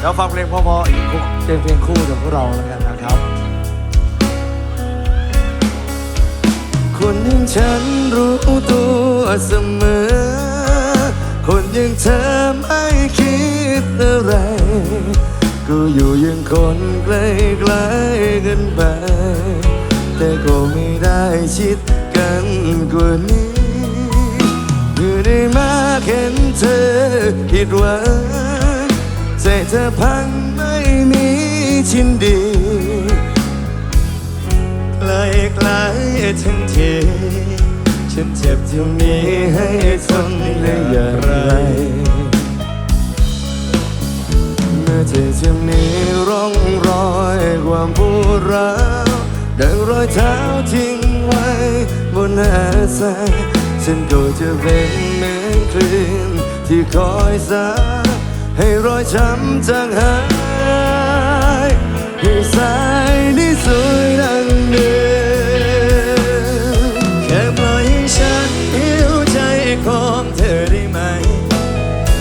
เดี๋ยวฟังเพลงเพอๆอีกคู่เป็นเพลงคู่ของพวกเราแล้วกันนะครับ คนอย่างฉันรู้ตัวเสมอ คนอย่างเธอไม่คิดอะไร ก็อยู่อยังคนใกล้ๆกันไป แต่ก็ไม่ได้ชิดกันกว่านี้เมื่อได้มาเห็นเธอผิดหวัง ใจเธอพังไม่มีชิ้นดีไกลไกลทั้งทีฉันเจ็บที่มีให้ทนได้อย่างไร เมื่อเธอจะมีร่องรอยความปวดร้าวดังรอยเท้าทิ้งไว้บนหน้าทรายฉันก็จะเป็นเหมือนคลื่นที่คอยสา ให้รอยช้ำจางหายให้สายนี้สวยดังเดิมแค่ปล่อยให้ฉันหิวใจของเธอได้ไหม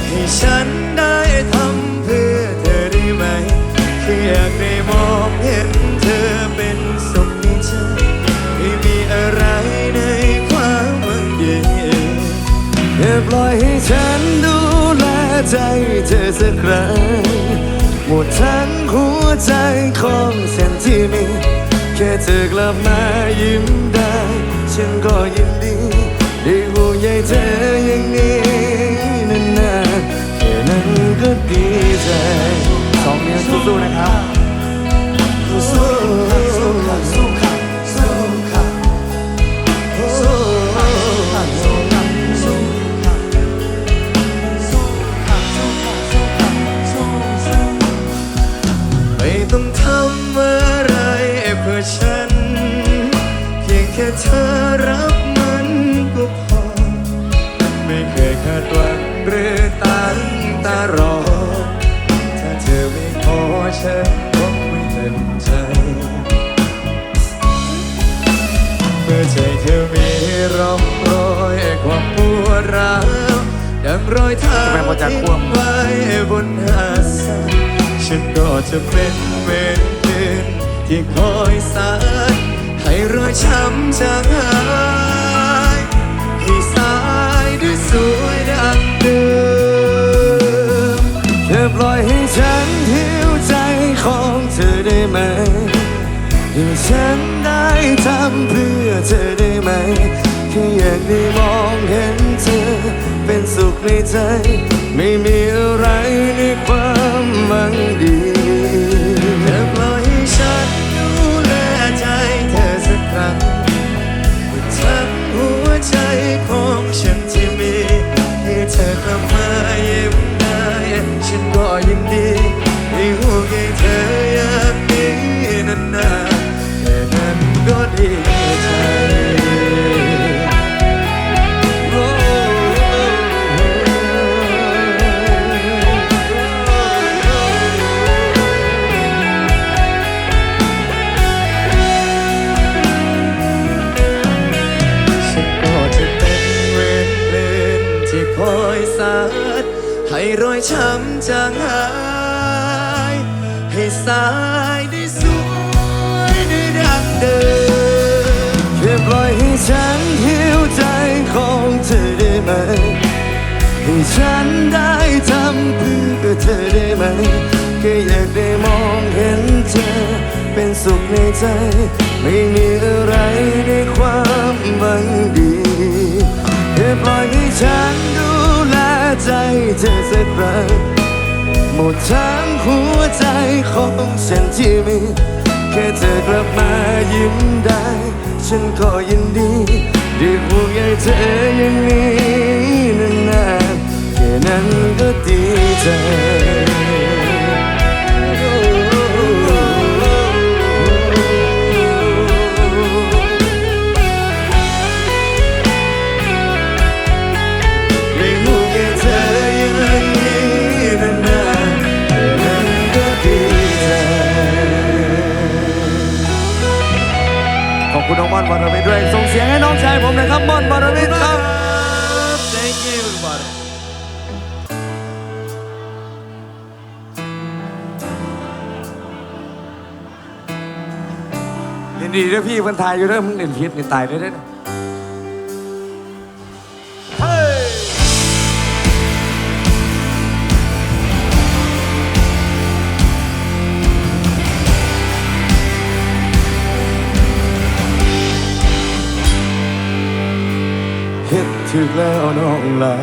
ให้ฉันได้ทำเพื่อเธอได้ไหมแค่อยากได้มองเห็นเธอเป็นสุขในใจไม่มีอะไรในความหวังดีแค่ปล่อยให้ฉันดู ใจเธอสักครั้งหมดทั้งหัวใจของฉันที่มี แค่เธอกลับมายิ้มได้ ฉันก็ยินดีได้ห่วงใยเธออย่างนี้นานๆแค่นั้นก็ดีใจสองนิ้วสู้ๆนะครับ ดังรอยเท้าทิ้งไว้บนหาดทรายฉันก็จะเป็นเหมือนคลื่นที่คอยสานให้รอยช้ำจางหายให้สายด้วยสวยดังเดิมเธอปล่อยให้ฉันหิวใจของเธอได้ไหมให้ฉันได้ทำเพื่อเธอได้ไหมแค่อยากได้มองเห็นเธอ ในใจ ไม่มีอะไรในความมั่งดีเธอปล่อยให้ฉันดูแลใจเธอสักครั้ง เธอได้ไหมแค่อยากได้มองเห็นเธอ เป็นสุขในใจ ไม่มีอะไรในความหวังดีแค่ปล่อยให้ฉันดูแลใจเธอสักครั้งหมดทั้งหัวใจของฉันที่มีแค่เธอกลับมายิ้มได้ ฉันก็ยินดีได้ห่วงใยเธออย่างนี้นาน นั้นก็ดีใจขอบคุณน้องบอลบารมีด้วยส่งเสียงให้น้องชายผมนะครับม่อลบารมีครับ Thank you everybody ยินดีด้วยพี่เพันทายอยู่เด้อมึงเด่นพิษนี่ตายได้เด้อเฮ้ยเฮ็ดถึกแล้วน้องลา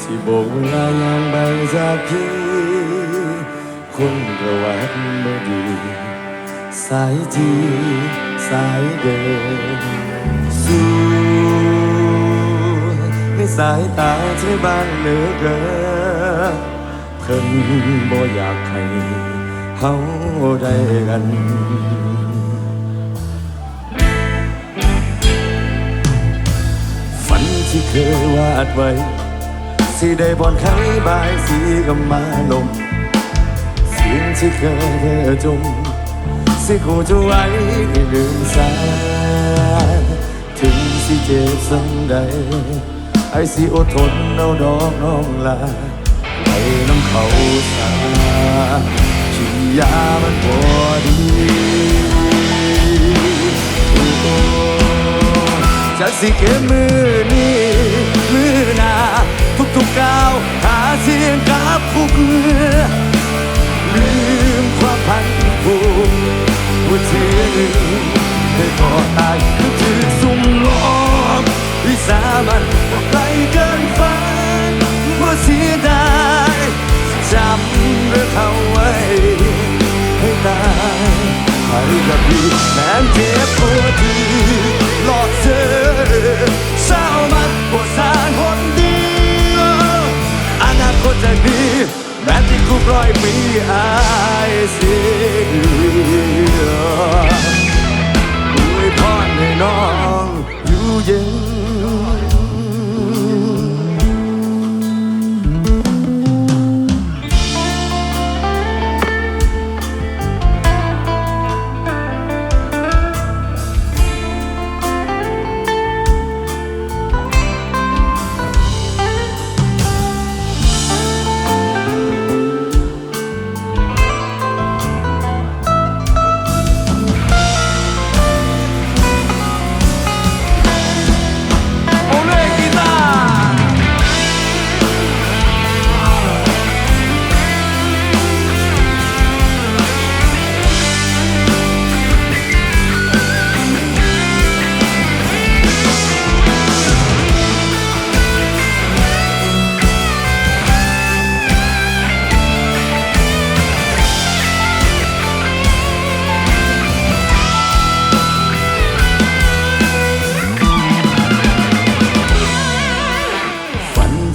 ที่โบกเวลายางใบจากพี่คนประวัติบ่ดี สายทีสายเดินสู่ในสายตาที่บางเหลือเกินเพิ่นบ่อยากให้เฮาได้กันฝันที่เคยวาดไว้สิได้บอนไขบายสีก็มาลมสิ่งที่เคยเธอจม สิกูจะไว้ให้ลืมสาถึงสิเจ็บสังใดไอ้สิอดทนเอาดอกน้องลาให้น้ำเขาสาขี้ยามันพอดีโอ้โอ้จะสิเก็บมือนี้มือนาทุกๆก้าวหาเสียงกับผู้เพื่อลืมความพัน ร้อยปีอายเสียอวยพรให้น้องอยู่เย็น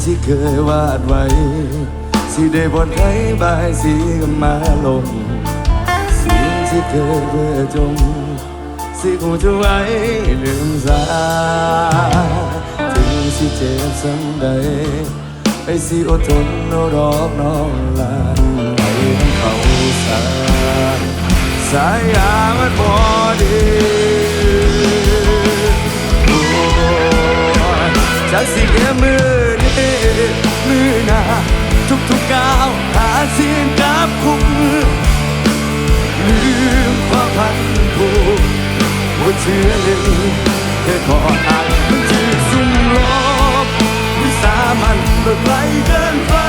ที่เคยวาดไว้ สิได้บนไขบายสีก็มาลงสิ่งที่เคยเพื่อจมสิกูจะไว้ลืมสาถึงสิเจ็บสังใดไอ้สิอดทนเอาดอกน้องลาไปน้ำเขาสาสายยามันพอดีจากสิเกมือ มือหน้าทุกๆก้าวหาเสียงกับคุ้มือลืมความพันผูกว่าเชื่อหนึ่งเคยขออายมันจืดสุ่มลบวิสามันเมื่อไกลเกินฟ้า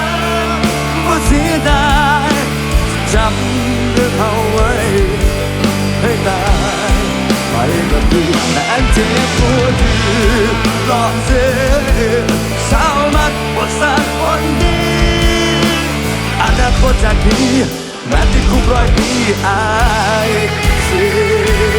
ว่าเสียดาย จากนี้แม้ที่คุกร้อยปีอายเสีย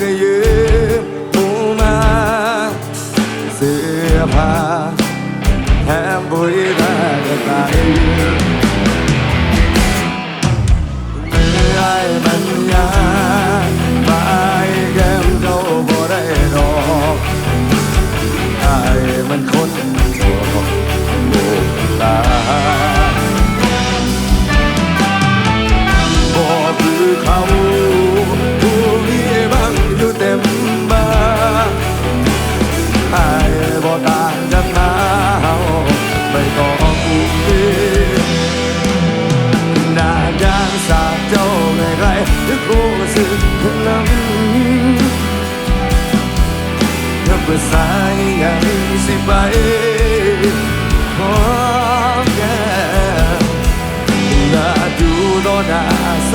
yeah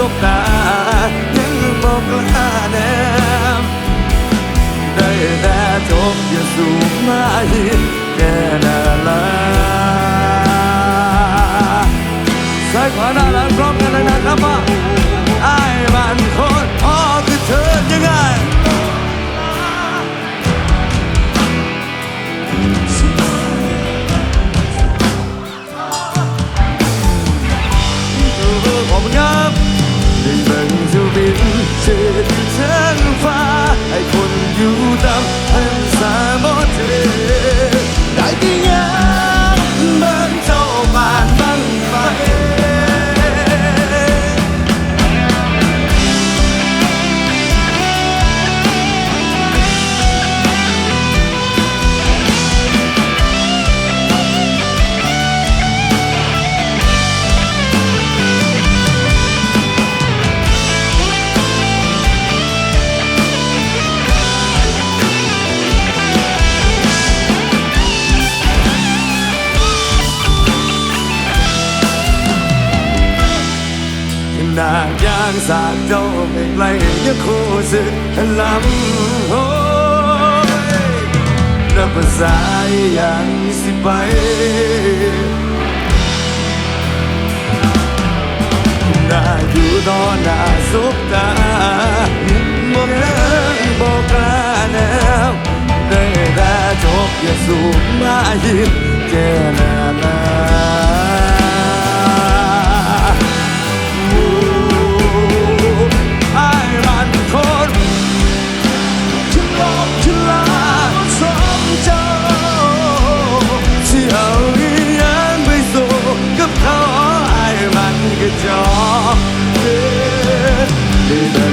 บตายังบอกกล้าแนมได้แต่จบอย่าสูงมาหินแค่นาลาสายขวาหน้าลั นางยางสาดเจ้าไปไกลยะคู่สึกลำโหยนับภาษายังสิไปน่าอยู่ตอนน้าสุบตาบอกเงินบอกล้าแนวได้แต่จบอย่าสูบมาหินเจนานา Baby.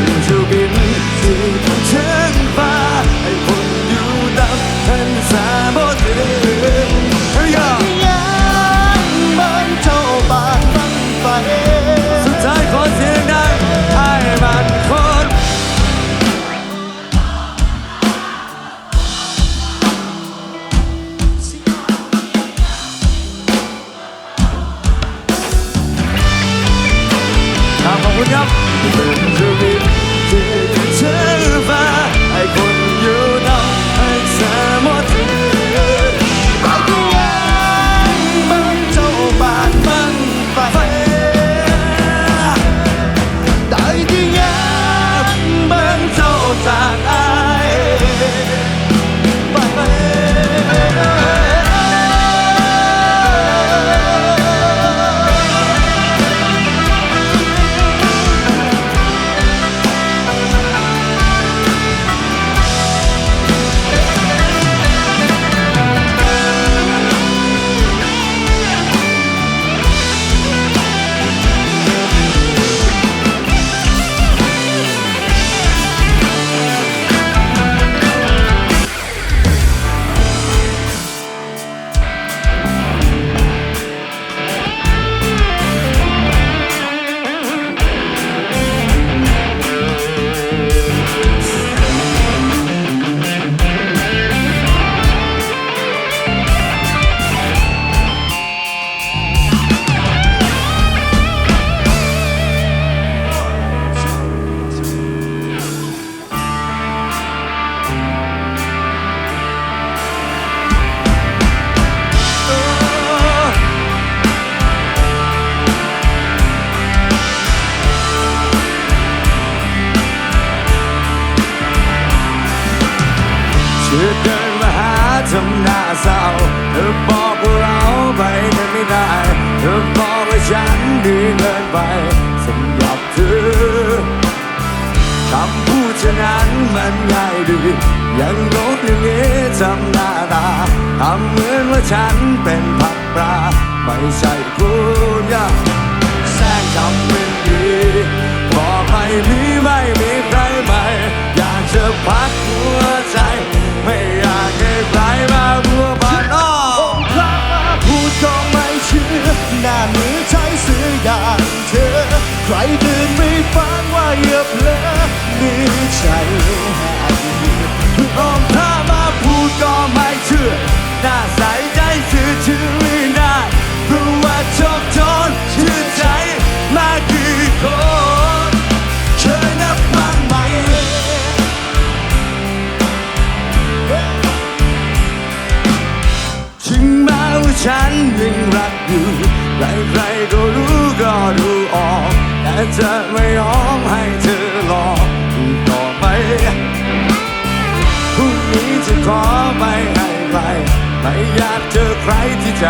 จะไม่ยอมให้เธอหลอกต่อไปพรุ่งนี้จะขอไปให้ไกลไม่อยากเจอใครที่ใจ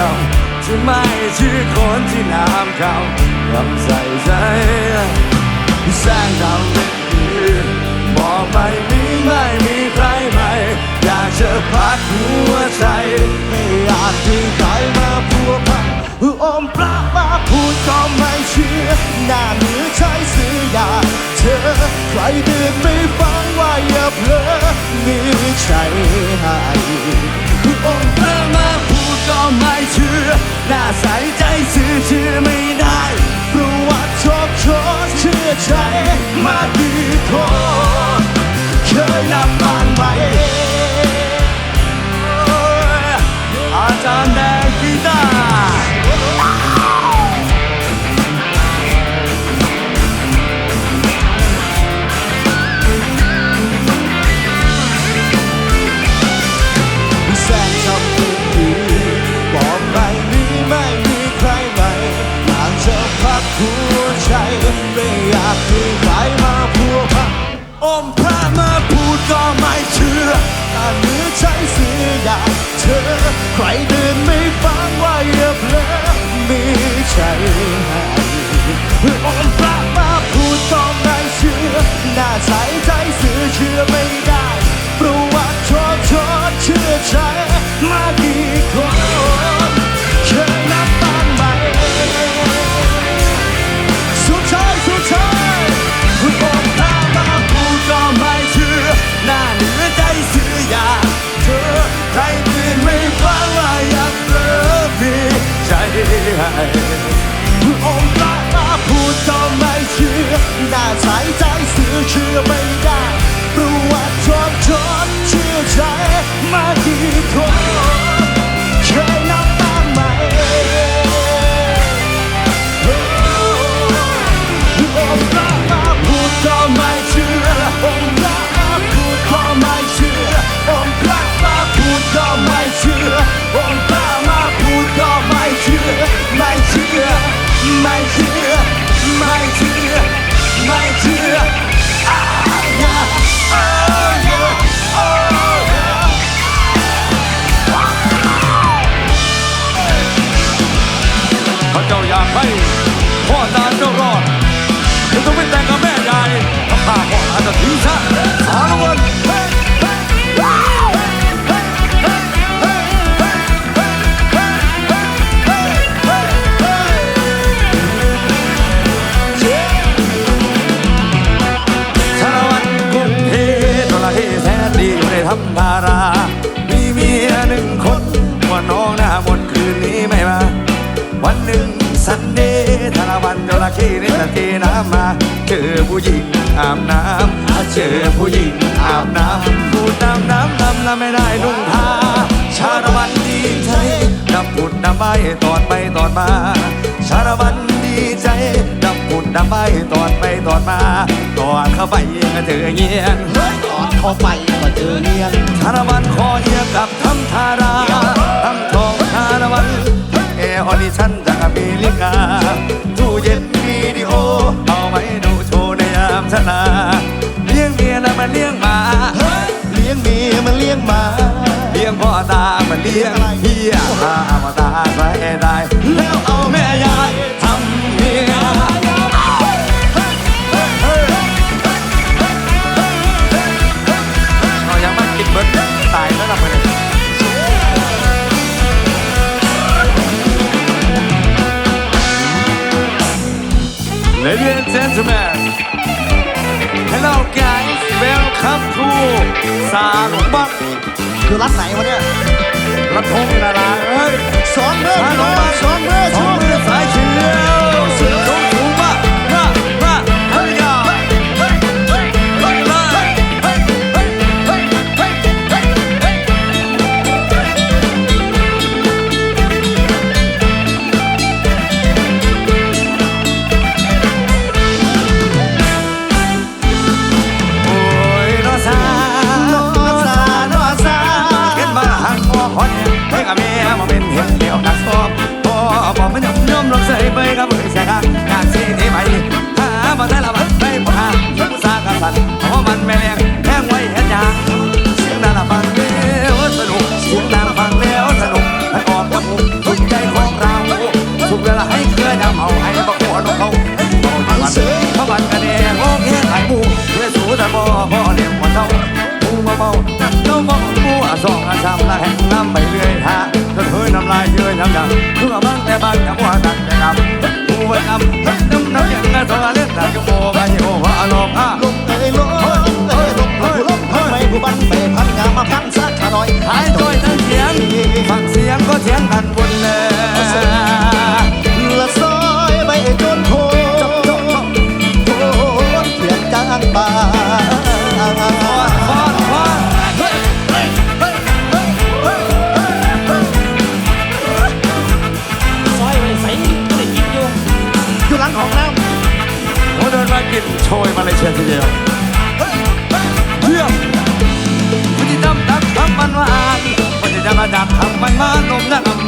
ดำจะไม่ชื่อคนที่น้ำเขาลำใส่ใจแสงดาวเป็นดีบอกไปนี้ไม่มีใครไหมอยากเจอพักหัวใจ ไม่อยากทิ้งใครมาพัวพันหรืออมปลา ก็ไม่เชื่อหน้ามือใช้ซื้อยาเธอ ใครตื่นไปฟังว่าอย่าเพลอมีใจให้องค์เธอมาพูดก็ไม่เชื่อหน้าใส่ใจสื่อเชื่อไม่ได้ประวัติชอบชดเชื่อใจมาดีคน องค์พระมาพูดก็ไม่เชื่อหน้าใสใจเสือเชื่อไม่ได้ประวัติชอดชดเชื่อใจมากี่คน จอผู้หญิงอาบน้ำเจอผู้หญิงอาบน้ำพูดน้ำน้ำน้ำล้วไม่ได้นุ่งผ้าชาละวันดีใจดำผุดดำใบตอนไปตอนมา ชาละวันดีใจดำผุดดำใบตอนไปตอนมาตอนเข้าไปก็เจอเงี้ยตอนเข้าไปก็เจอเงียยชาละวันคอเอียกับทำทาราทำทองชาละวันเอออดิชันจากอเมริกาตู้เย็น เลี้ยงเฮียพามาตาใส่ได้แล้วเอาแม่ยายทำเพียงนเบิร์ดตายแล้วทำไงเลดี้และเจนท์แมน Hello guys welcome to สาหลวงบักคือรัดไหนวะเนี่ย กะทงดาราสองเพื่อนสองเพื่อนสองเพื่อนสาย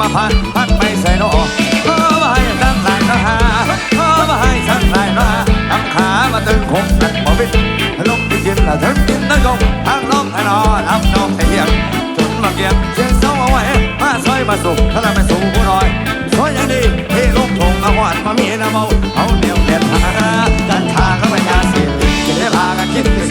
มาพันพันไปใส่นอกขอมาให้สันลายนะฮะขอมาให้สันลายนะตั้งขามาตึงคงนักบ่บิดลมที่เย็นละถึงกินนั่งกงทางลมให้นอนทำนองห้เหี้ยจนมาเกียบเชียงเสาเอาไว้มาซอยมาสุกถ้าเราไม่สูงผู้น้อยซอยอย่างดีเฮ่ลงทงเอาหวานมามีน้ำเมาเอาเดียวเด็ดหาการทางเข้าไปยาเสิยจะได้พากันคิด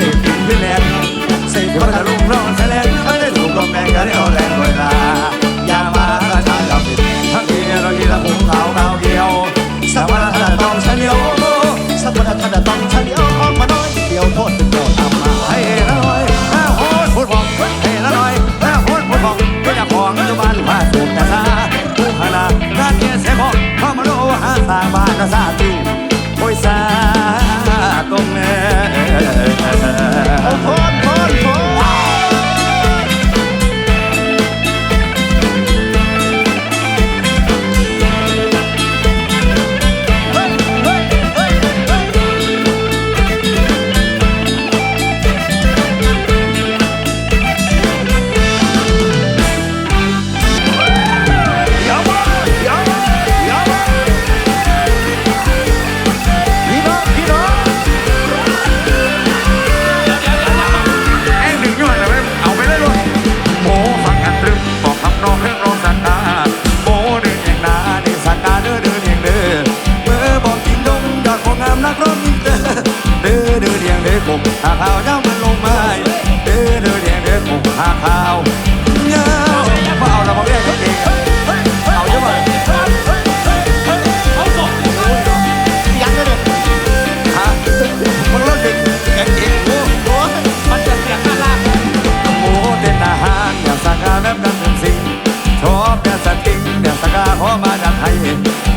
higher